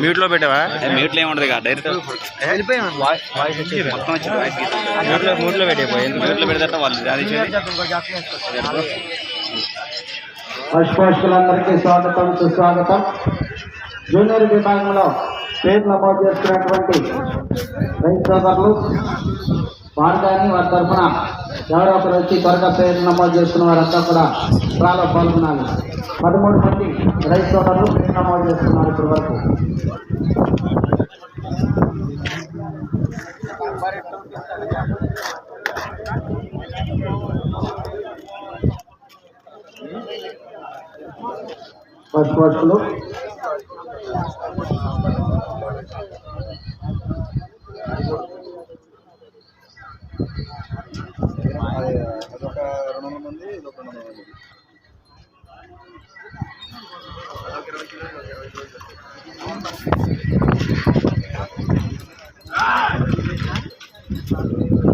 మ్యూట్లో పెట్టావా? మ్యూట్లో ఏముండదు డైరెక్ట్ మొత్తం వచ్చింది మ్యూట్లో మ్యూట్లో పెట్టిపోయి మ్యూట్లో పెడితే వాళ్ళు అది చేసి పశుపోషకులందరికీ స్వాగతం సుస్వాగతం. జూనియర్ విభాగంలో పేరు నమోదు చేసుకున్నటువంటి రైతు సోదరులు వారు కానీ వారి తరఫున ఎవరో ఒకరు వచ్చి త్వరగా పేరు నమోదు చేసుకున్న వారంతా కూడా చాలా పాల్గొనాలి. పదమూడు మంది రైతు సోదరులు పేరు నమోదు చేస్తున్నారు ఇప్పటి వరకు.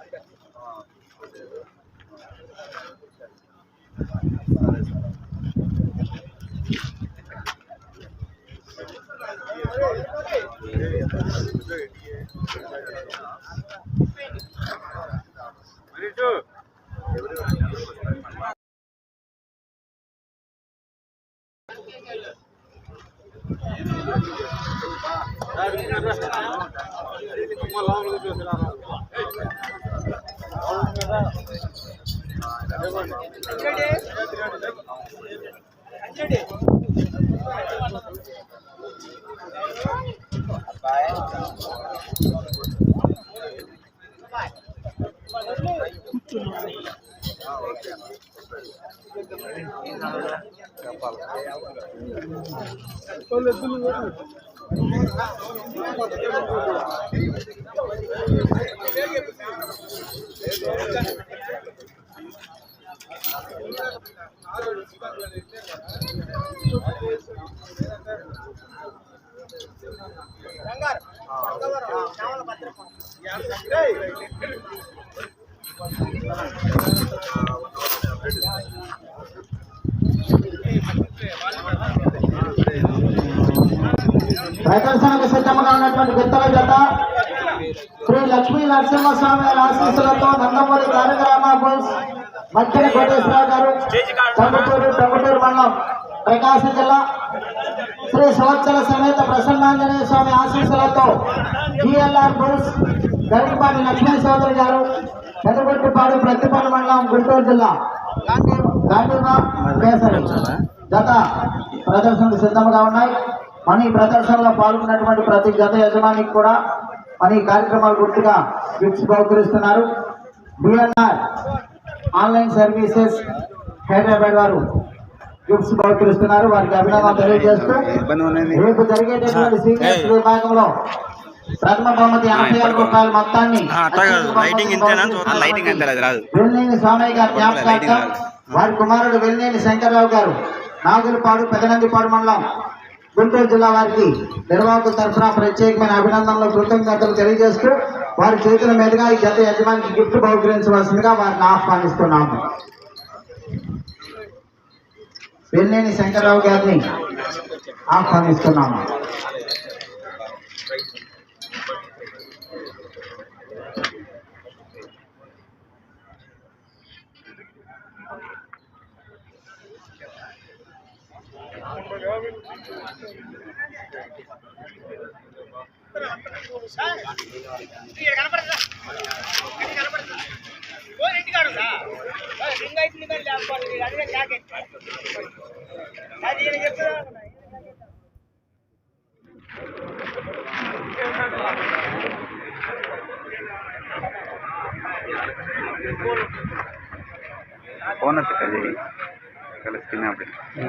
Terima kasih! Olha, tudo. పశుపోషకులు ప్రదర్శనకు సిద్ధంగా ఉన్నటువంటి గుత్తల జత శ్రీ లక్ష్మీ నరసింహస్వామి గారి ఆశీస్సులతో నందమూరి తారకరామ బోస్ మక్కిన కోటేశ్వరరావు గారు టంగుటూరు టంగుటూరు మండలం ప్రకాశం జిల్లా శ్రీ సంవత్సర సమేత ప్రసన్నాంజనేయ స్వామి ఆశీస్సులతో జిఎల్ఆర్ బోస్ గరికపాటి లక్ష్మీ సోదరి గారు పెదగొట్టుపాడు ప్రతిపల్లి మండలం గుంటూరు జిల్లా. గాంధీమా కేసరి. జత ప్రదర్శనకు సిద్ధంగా ఉన్నాయి. మన ఈ ప్రదర్శనలో పాల్గొన్నటువంటి ప్రతి జత యజమానికి కూడా మన ఈ కార్యక్రమాలు గుర్తుగా gifts బహుకరిస్తున్నారు. B N R online services Hyderabad వారు గిఫ్ట్స్ బహుకరిస్తున్నారు. వారికి అభినందన తెలియజేస్తూ రేపు జరిగేటటువంటి సీనియర్స్ విభాగంలో ప్రథమ బహుమతి ఎనభై ఆరు రూపాయల మొత్తాన్ని వెల్నేని స్వామయ్య గారి జ్ఞాపకార్థం వారి కుమారుడు వెల్నేని శంకర్రావు గారు నాగులపాడు పెదనందిపాడు మండలం గుంటూరు జిల్లా వారికి నిర్వాహకుల తరఫున ప్రత్యేకమైన అభినందనలు కృతజ్ఞతలు తెలియజేస్తూ వారి చేతుల మీదుగా ఈ జత యజమానికి గిఫ్ట్ బహుకరించవలసిందిగా వారిని ఆహ్వానిస్తున్నాము. వెల్నేని శంకర్రావు గారిని ఆహ్వానిస్తున్నాము. ಫೋನ್ ಹತ್ತಕ್ಕ ಜೈ ಕಳಿಸ್ತೀನಿ ಹ್ಞೂ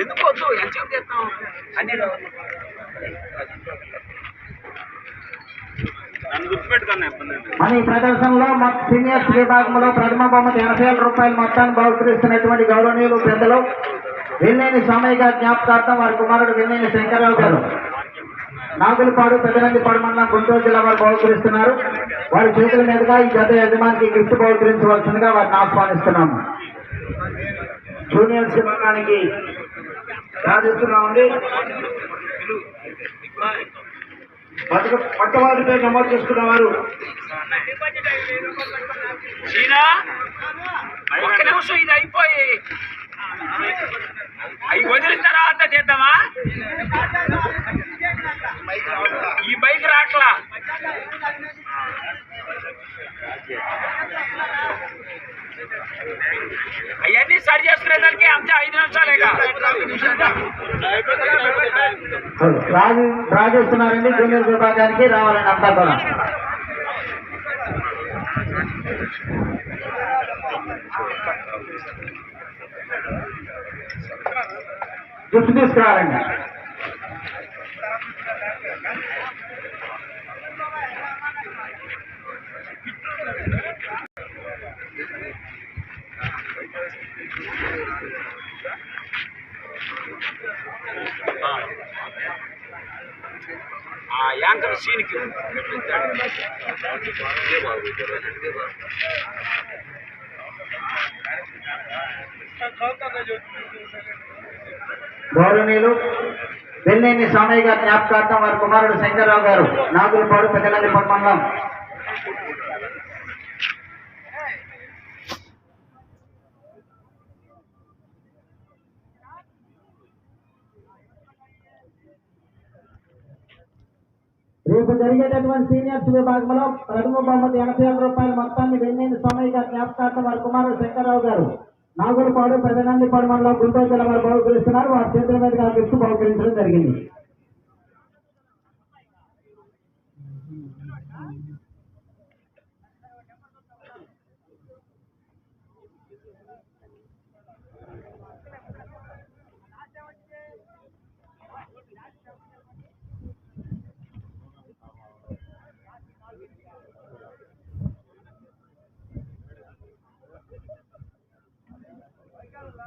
ఎందుకు వద్దు? ఎంత చేస్తాం? అన్ని మన ఈ ప్రదర్శనలో మా సీనియర్స్ విభాగంలో ప్రథమ బహుమతి ఎనభై వేల రూపాయలు మొత్తాన్ని బహుకరిస్తున్నటువంటి గౌరవనీయులు పెద్దలు వెల్లేని స్వామయ్య గారి జ్ఞాపకార్థం వారి కుమారుడు వెల్లేని శంకర్రావు గారు. నాగులపాడు పెద్దనందిపాడు మండలం గుంటూరు జిల్లా వారు బహుకరిస్తున్నారు. వారి చేతుల మీదుగా ఈ జత యజమానికి గిఫ్ట్ బహుకరించవలసిందిగా వారిని ఆహ్వానిస్తున్నాము. జూనియర్స్ విభాగానికి సాధిస్తున్నామండి పేరు నమోదు చేసుకున్న వారు. ఇది అయిపోయి. అవి వదిలిన తర్వాత చేద్దామా? ఈ బైక్ రాట్లా. అవన్నీ సరి చేసుకునేదానికి అంతే ఐదు నిమిషాలేగా రాజు రాజేస్తున్నారండి జూనియర్ విభాగానికి రావాలండి అంతా కూడా గుర్తు తీసుకురావాలండి. ఆ యాంకర్ సీన్కి గౌరవనీయులు వెల్లేని సామయ్య గారి జ్ఞాపకార్థం వారి కుమారుడు శంకర్రావు గారు నాగులపాడు పెద్దలంది మండలం. రేపు జరిగేటటువంటి సీనియర్స్ విభాగంలో ప్రథమ బహుమతి ఎనభై వేల రూపాయల మొత్తాన్ని వెన్నెని సోమయ్య గారి జ్ఞాపకార్థం వారి కుమారుడు శంకర్రావు గారు నాగూరుపాడు పెదనందిపాడు మండలం గుంటూరు జిల్లా వారు బహుకరిస్తున్నారు. వారి చేతుల మీదుగా గిఫ్ట్ బహుకరించడం జరిగింది అన్నా,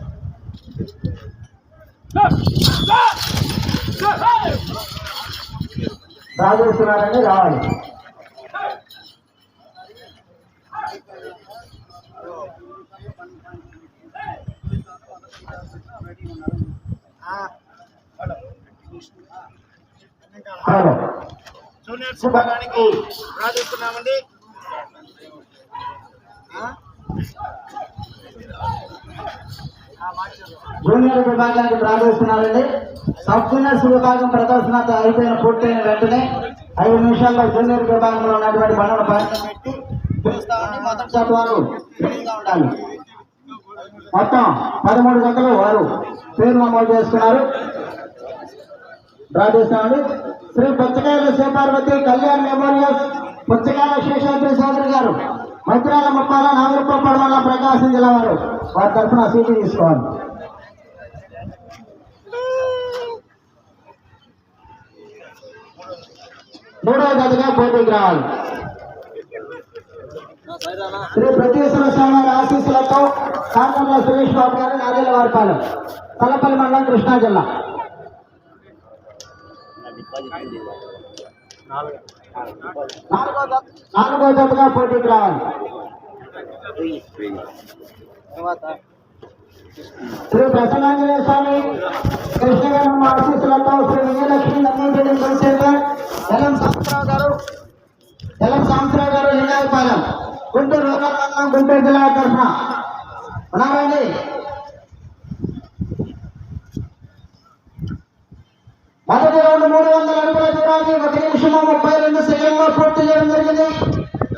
చేస్తున్నారండి రావాలి. విభాగానికి ప్రార్థిస్తున్నామండి జూనియర్ విభాగానికి ప్రారంభిస్తున్నారండి. సబ్ జూనియర్స్ విభాగం ప్రదర్శన అయిపోయిన పూర్తయిన వెంటనే ఐదు నిమిషాల్లో జూనియర్ విభాగంలో ఉన్నటువంటి పనులు పెట్టి మొదటి వారు ఉండాలి. మొత్తం పదమూడు గంటలు వారు పేరు నమోదు చేసుకున్నారు. డ్రా చేస్తామండి. శ్రీ పుచ్చకాయల శివపార్వతి కళ్యాణ్ మెమోరియల్స్ పుచ్చకాయల శేషాద్రి చౌదరి గారు. మంత్రాల ముప్పాల నాగరూపప్పడు వల్ల ప్రకాశం జిల్లా వారు వారి తరఫున సీటీ తీసుకోవాలి. మూడవ గదిగా పోటీకి రావాలి. శ్రీ ప్రతీశ్వర స్వామి వారి ఆశీస్సులతో కాకుండా సురేష్ బాబు గారు నాదేల వారిపాలెం తలపల్లి మండలం కృష్ణా జిల్లా. నాలుగో జత- నాలుగో జతగా పోటీకి రావాలి. శ్రీ ప్రసన్నాంజనేయ స్వామి కృష్ణగారి ఆశీస్సులతో Sri Vijayalakshmi Nandireddy Gurusekhar LM Sambarao garu LM Sambarao garu Lingayapalem Guntur rural మండలం గుంటూరు జిల్లా తరఫున. ఉన్నారండి మొదటి రౌండ్ మూడు వందల అడుగుల దూరాన్ని ఒక నిమిషము ముప్పై రెండు సెకండ్లో పూర్తి చేయడం జరిగింది.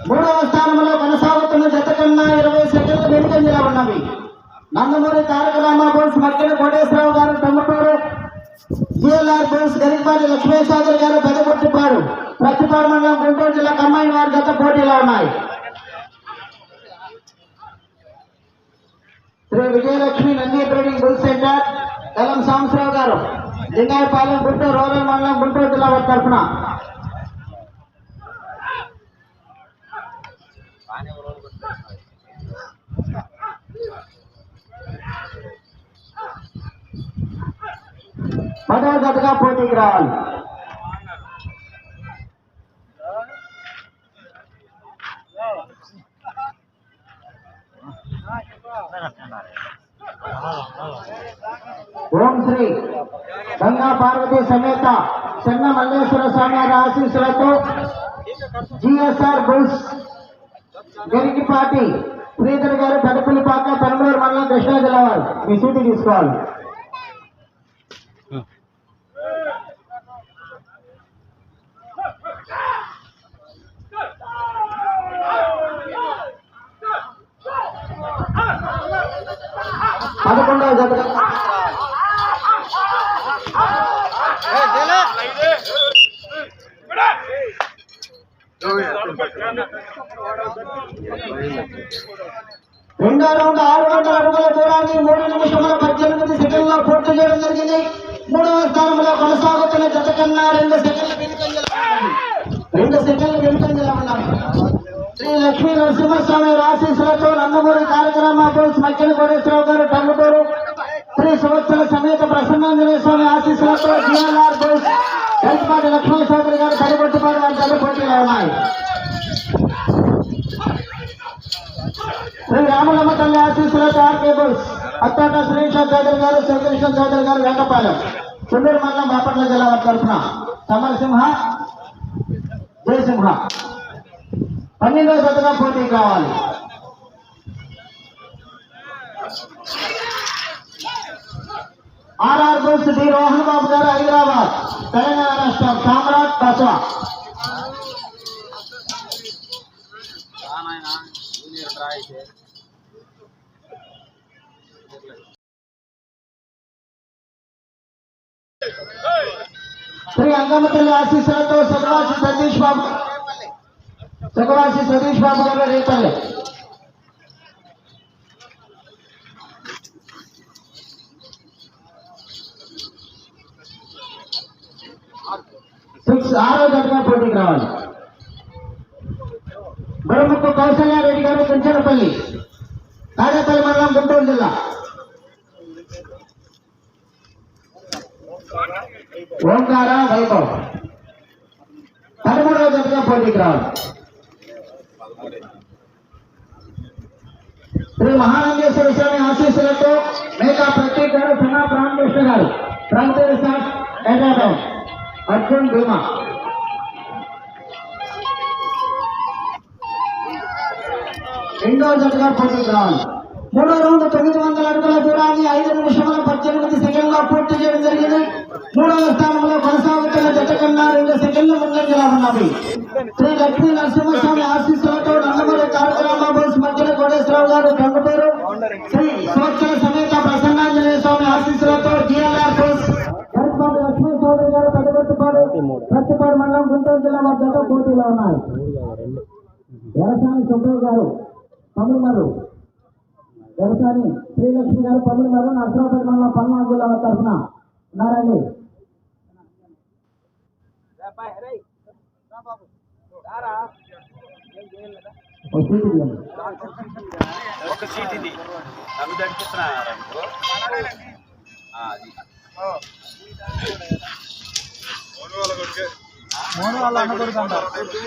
మూడవ స్థానంలో కొనసాగుతున్న జత కన్నా ఇరవై సెకండ్లు వెనుకంజలా ఉన్నవి. నందమూరి తారక రామాబోస్ మక్కిన కోటేశ్వరరావు గారు టమ్మటూరు జిఎల్ఆర్ బోన్స్ గరికపాటి లక్ష్మేశ్వర గారు పెదగొట్టిపాడు ప్రతిపాడు మండలం గుంటూరు జిల్లా కమ్మాయి వారి జత పోటీలో ఉన్నాయి. Sri Vijayalakshmi Nandi trading bull centre L M Sambarao garu. Lingayapalem Guntur rural మండలం గుంటూరు జిల్లా వారి తరఫున పదవ జతగా పోటీకి రావాలి ఓం శ్రీ గంగా పార్వతి సమేత చెన్న మల్లేశ్వర స్వామి గారి ఆశీస్సులతో జిఎస్ఆర్ బుల్స్ గరికిపాటి శ్రీధర్ గారు పెదపులిపాక పెనమూరు మండలం కృష్ణా జిల్లా వారు. మీ సీటు తీసుకోవాలి. పదకొండవ జతగా కార్యక్రమ బోల్స్ మక్కిన కోటేశ్వరరావు గారు టంగుటూరు శ్రీ సంవత్సర సమేత ప్రసన్నాంజనేయ స్వామి ఆశీస్సులతో జిఎల్ఆర్ బోల్స్ గరికపాటి లక్ష్మీ చౌదరి గారు కడిగొట్టుపాడు వారి జత పోటీలో ఉన్నాయి శ్రీ రామలమ్మ తల్లి ఆశీస్సులతో ఆర్ కేబుల్స్ అత్తాట శ్రీష చౌదరి గారు శివకృష్ణ చౌదరి గారు వెంకపాలెం చుండూరు మండలం బాపట్ల జిల్లా వారి తరఫున సమరసింహ జయసింహ పన్నెండవ జతగా పోటీ కావాలి RR bulls D Rohan Babu garu Hyderabad Telangana రాష్ట్రం సామ్రాట్ బసవ శ్రీ అంగమ్మ తల్లి ఆశీస్సులతో సుఖవాసి సతీష్ బాబు సుఖవాసి సతీష్ బాబు గారు రేపల్లి సిక్స్ ఆరో గంటగా పోటీకి రావాలి. గురుముక్కు కౌశల్యారెడ్డి గారు కుంచనపల్లి తాడేపల్లి మండలం గుంటూరు జిల్లా. ఓంకార వైభవ్. పదమూడవ జతగా పోటీకి రావాలి. శ్రీ మహానందేశ్వర స్వామి ఆశీస్సులతో మేకా ప్రత్యేక గారు సునా ప్రాణకృష్ణ గారు. ప్రాంతీయ సార్ హైదరాబాద్. అర్జున్ భీమా రెండో జతగా పోటీకి రావాలి మూడో రౌండ్ తొమ్మిది వందల అడుగుల దూరాన్ని ఐదు నిమిషముల పద్దెనిమిది సెకండ్లో పూర్తి చేయడం జరిగింది మూడవ స్థానంలో కొనసాగుతున్న జత కన్నా రెండు సెకండ్ల ముందంజలా ఉన్నవి శ్రీ లక్ష్మీ నరసింహస్వామి ఆశీస్సులతో గుంటూరు జిల్లా వారి పోటీలో ఉన్నాయి. వ్యవసాయ సుబ్బయ్య గారు తమిళమరు వ్యవసాయి శ్రీలక్ష్మి గారు తమిళమరు నర్సరాపేట మండలం పల్నాడు జిల్లా వారి తరఫున. ఉన్నారండి ఓ సీటు ఇవ్వండి. ఒక సీట్ ఇది నన్ను తడిపిస్తున్నారనుకో అది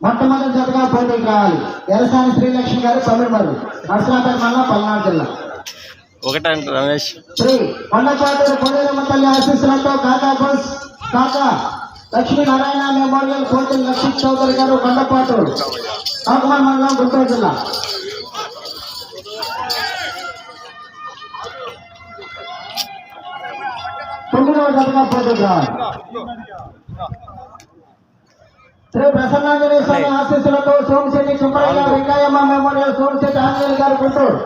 మొట్టమొదటి జతగా పోటీకి రావాలి వ్యవసాయ శ్రీలక్ష్మి గారు తమిళమరు నర్సరాపేట మండలం పల్నాడు జిల్లా. ఒకటంట రమేష్. శ్రీ కొండపాటూరు పొడేరమ్మ తల్లి ఆశీస్సులతో కాకా బోస్ కాకా లక్ష్మీనారాయణ మెమోరియల్ కోటిల్ లక్ష్మీ చౌదరి గారు కొండపాటూరు. కాకుమార్ మండలం గుంటూరు జిల్లా. తొమ్మిదవ జతగా పోటీకి శ్రీ ప్రసన్నాంజనేయ స్వామి ఆశీస్సులతో సోమశెట్టి సుబ్బయ్య వెంకయ్యమ్మ మెమోరియల్ సోమశెట్టి ఆంజనేయులు గారు గుంటూరు.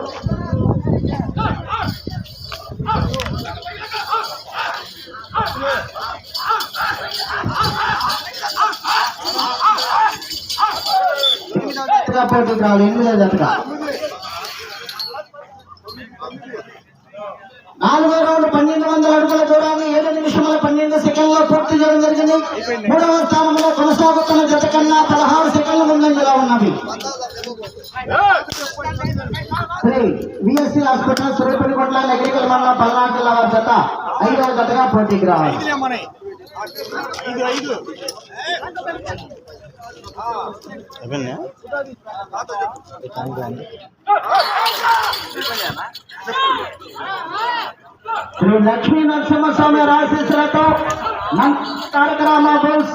జతగా పోటీకి రావాలి ఎనిమిదో జతగా నాలుగో రౌండ్ పన్నెండు వందల అడుగుల దూరాన్ని ఏడు నిమిషముల పన్నెండు సెకండ్లో పూర్తి చేయడం జరిగింది. మూడవ స్థానంలో కొనసాగుతున్న జత కన్నా పదహారు సెకండ్ల ముందంజలో ఉన్నవి. విఎస్సి హాస్పిటల్ సురేపల్లికొండ అగ్రికల్ మండలం పల్నాడు జిల్లా వారి జత ఐదవ జతగా పోటీకి రావాలి అయిపోయిందా శ్రీ లక్ష్మీ నరసింహస్వామి ఆశీస్సులతో తారక రామాబోస్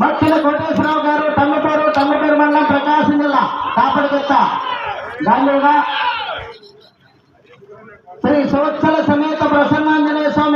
మక్కిల కోటేశ్వరరావు గారు తమ్మపూరు తమ్మపూరు మండలం ప్రకాశం జిల్లా కాపడికొత్త గాంధీగా. శ్రీ సంవత్సర సమేత ప్రసన్నాంజనేయ స్వామి